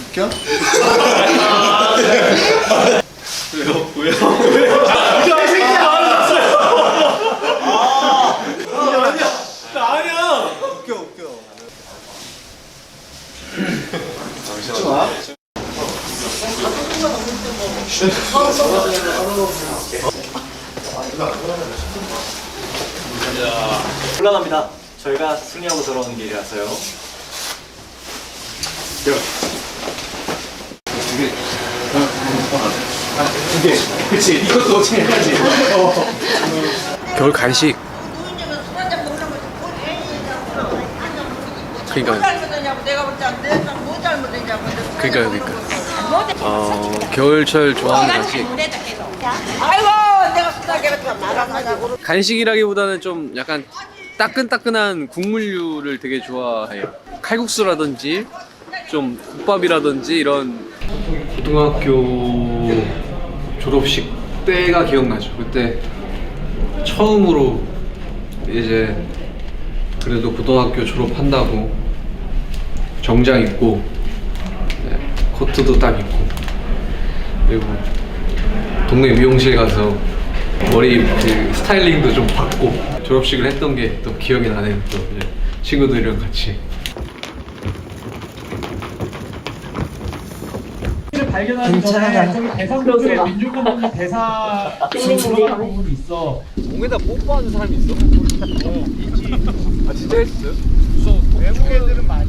웃겨? 좋아 곤란합니다. 저희가 승리하고 돌아오는 길이라서요. 그치 이것도 겨울 간식. 그러니까 잘못했냐고 내가 볼 때는 내가 뭐 잘못했냐고. 그러니까요 그러니까 어 겨울철 좋아하는 간식. 아이고 간식이라기보다는 좀 약간 따끈따끈한 국물류를 되게 좋아해요. 칼국수라든지 좀 국밥이라든지 이런 고등학교 졸업식 때가 기억나죠. 그때 처음으로 이제 그래도 고등학교 졸업한다고 정장 입고 네, 코트도 딱 입고 그리고 동네 미용실 가서 머리 그 스타일링도 좀 받고 졸업식을 했던 게 또 기억이 나네요 또 이제 친구들이랑 같이 발견하기 전에 저기 대상국의 민주공원 대사 들어간 부분이 있어. 몸에다 뽀뽀하는 사람이 있어? 있지 아 진짜 했어요? 외국 애들은 많이.